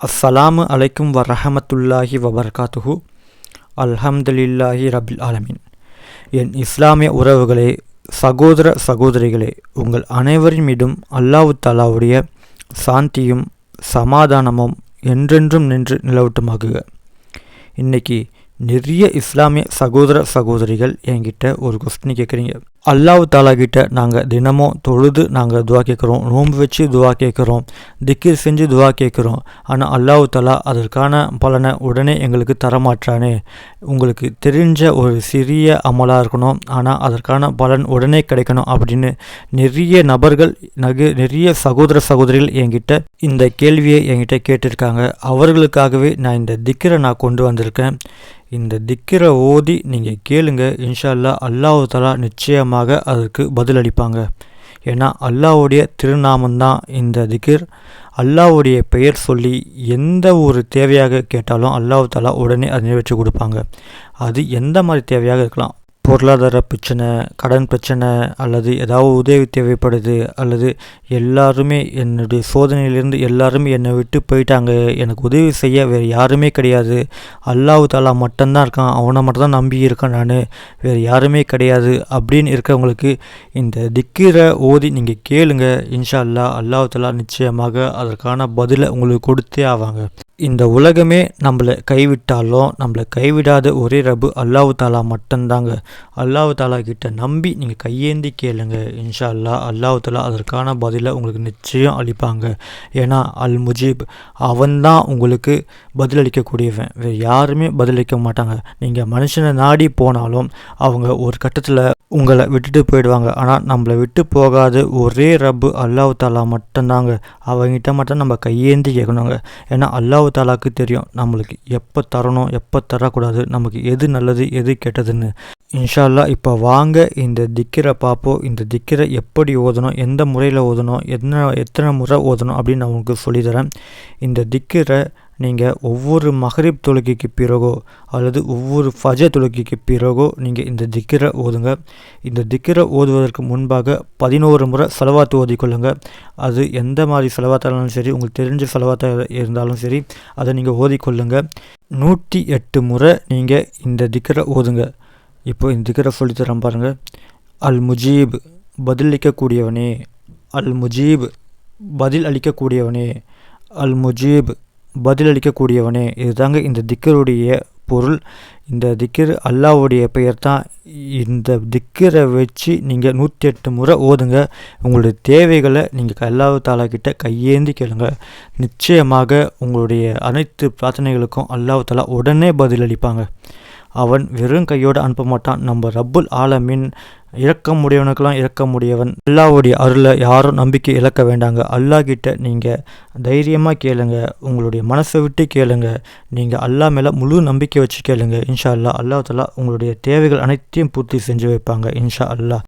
அஸ்ஸலாமு அலைக்கும் வரஹமத்துல்லாஹி வபர்காத்துஹு அல்ஹம்துலில்லாஹி ரபில் ஆலமீன் என் இஸ்லாமிய உறவுகளே சகோதர சகோதரிகளே உங்கள் அனைவரின் மீதும் அல்லாஹு தாலாவுடைய சாந்தியும் சமாதானமும் என்றென்றும் நின்று நிலவட்டுமாகுக. இன்னைக்கு நிறைய இஸ்லாமிய சகோதர சகோதரிகள் என்கிட்ட ஒரு கொஸ்டின் கேட்குறீங்க அல்லாஹ் தாலாகிட்ட நாங்கள் தினமும் தொழுது நாங்கள் துவா கேட்குறோம். நோன்பு வச்சு துவா கேட்குறோம். திக்கிர் செஞ்சு துவா கேட்குறோம். ஆனால் அல்லாஹ் தாலா அதற்கான பலனை உடனே எங்களுக்கு தரமாட்டானே. உங்களுக்கு தெரிஞ்ச ஒரு சிறிய அமலாக இருக்கணும். ஆனால் அதற்கான பலன் உடனே கிடைக்கணும் அப்படின்னு நிறைய நபர்கள் நகு நிறைய சகோதர சகோதரிகள் என்கிட்ட இந்த கேள்வியை என்கிட்ட கேட்டிருக்காங்க. அவர்களுக்காகவே நான் இந்த திக்கரை நான் கொண்டு வந்திருக்கேன். இந்த திக்கரை ஓதி நீங்கள் கேளுங்க. இன்ஷா அல்லா அல்லாஹு தலா நிச்சயமாக அதற்கு பதிலளிப்பாங்க. ஏன்னா அல்லாஹ்வுடைய திருநாமந்தான் இந்த திக்கிர் அல்லாவுடைய பெயர் சொல்லி எந்த ஒரு தேவையாக கேட்டாலும் அல்லாஹ் தலா உடனே அதை நிறைவேற்றி கொடுப்பாங்க. அது எந்த மாதிரி தேவையாக இருக்கலாம்? பொருளாதார பிரச்சனை கடன் பிரச்சனை அல்லது ஏதாவது உதவி தேவைப்படுது அல்லது எல்லாருமே என்னுடைய சோதனையிலிருந்து எல்லாருமே என்னை விட்டு போயிட்டாங்க. எனக்கு உதவி செய்ய வேறு யாருமே கிடையாது. அல்லாஹு தாலா மட்டும்தான் இருக்கான். அவனை மட்டும் தான் நம்பி இருக்கேன் நான். வேறு யாருமே கிடையாது அப்படின்னு இருக்கிறவங்களுக்கு இந்த திக்கிற ஓதி நீங்கள் கேளுங்க. இன்ஷா அல்லா அல்லாஹு தாலா நிச்சயமாக அதற்கான பதிலை உங்களுக்கு கொடுத்தே ஆவாங்க. இந்த உலகமே நம்மளை கைவிட்டாலும் நம்மளை கைவிடாத ஒரே ரபு அல்லாஹு தாலா மட்டும்தாங்க. அல்லாஹு தாலா கிட்ட நம்பி நீங்கள் கையேந்தி கேளுங்க. இன்ஷா அல்லா அல்லாஹு தாலா அதற்கான பதிலை உங்களுக்கு நிச்சயம் அளிப்பாங்க. ஏன்னா அல் முஜீப் அவன்தான் உங்களுக்கு பதிலளிக்கக்கூடியவன். வேறு யாருமே பதிலளிக்க மாட்டாங்க. நீங்கள் மனுஷனை நாடி போனாலும் அவங்க ஒரு கட்டத்தில் உங்களை விட்டுட்டு போயிடுவாங்க. ஆனால் நம்மளை விட்டு போகாத ஒரே ரப்பு அல்லாஹு தாலா மட்டும்தாங்க. அவங்ககிட்ட மட்டும் நம்ம கையேந்தி கேட்கணுங்க. ஏன்னா அல்லாஹு தாலாக்கு தெரியும். நம்மளுக்கு எப்போ தரணும் எப்போ தரக்கூடாது நமக்கு எது நல்லது எது கெட்டதுன்னு. இன்ஷால்லா இப்போ வாங்க இந்த திக்கரை பார்ப்போம் இந்த திக்கரை எப்படி ஓதணும் எந்த முறையில் ஓதணும் என்ன எத்தனை முறை ஓதணும் அப்படின்னு நான் உங்களுக்கு சொல்லித்தரேன். இந்த திக்கரை நீங்கள் ஒவ்வொரு மஹரீப் தொழுகைக்கு பிறகோ அல்லது ஒவ்வொரு ஃபஜ தொழுகைக்கு பிறகோ நீங்கள் இந்த திக்கரை ஓதுங்க. இந்த திக்கரை ஓதுவதற்கு முன்பாக பதினோரு முறை செலவாத்து ஓதிக்கொள்ளுங்க. அது எந்த மாதிரி செலவாத்தாலும் சரி உங்களுக்கு தெரிஞ்ச செலவாத்தாக இருந்தாலும் சரி அதை நீங்கள் ஓதிக்கொள்ளுங்க. நூற்றி எட்டு முறை நீங்கள் இந்த திக்கரை ஓதுங்க. இப்போ இந்த திக்கரை சொல்லித்தரம் பாருங்கள் அல் முஜீப் பதிலளிக்கக்கூடியவனே அல் முஜீப் பதில் அளிக்கக்கூடியவனே. அல் முஜீப் பதிலளிக்கக்கூடியவனே. இதுதாங்க இந்த திக்கருடைய பொருள். இந்த திக்கர் அல்லாவுடைய பெயர் தான் இந்த திக்கரை வச்சு நீங்கள் நூற்றி எட்டு முறை ஓதுங்க. உங்களுடைய தேவைகளை நீங்கள் அல்லாஹ் தாலா கிட்ட கையேந்தி கேளுங்க. நிச்சயமாக உங்களுடைய அனைத்து பிரார்த்தனைகளுக்கும் அல்லாஹ் தாலா உடனே பதிலளிப்பாங்க. அவன் வெறும் கையோடு அனுப்ப மாட்டான். நம்ம ரப்புல் ஆலமின் இறக்க முடியவனுக்கெல்லாம் இறக்க முடியவன் அல்லாவுடைய அருளை யாரும் நம்பிக்கை இழக்க வேண்டாங்க. அல்லாஹ் கிட்ட நீங்கள் தைரியமாக கேளுங்க. உங்களுடைய மனசை விட்டு கேளுங்க. நீங்கள் அல்லா மேலே முழு நம்பிக்கை வச்சு கேளுங்க. இன்ஷா அல்லா அல்லா தலா உங்களுடைய தேவைகள் அனைத்தையும் பூர்த்தி செஞ்சு வைப்பாங்க. இன்ஷா அல்லா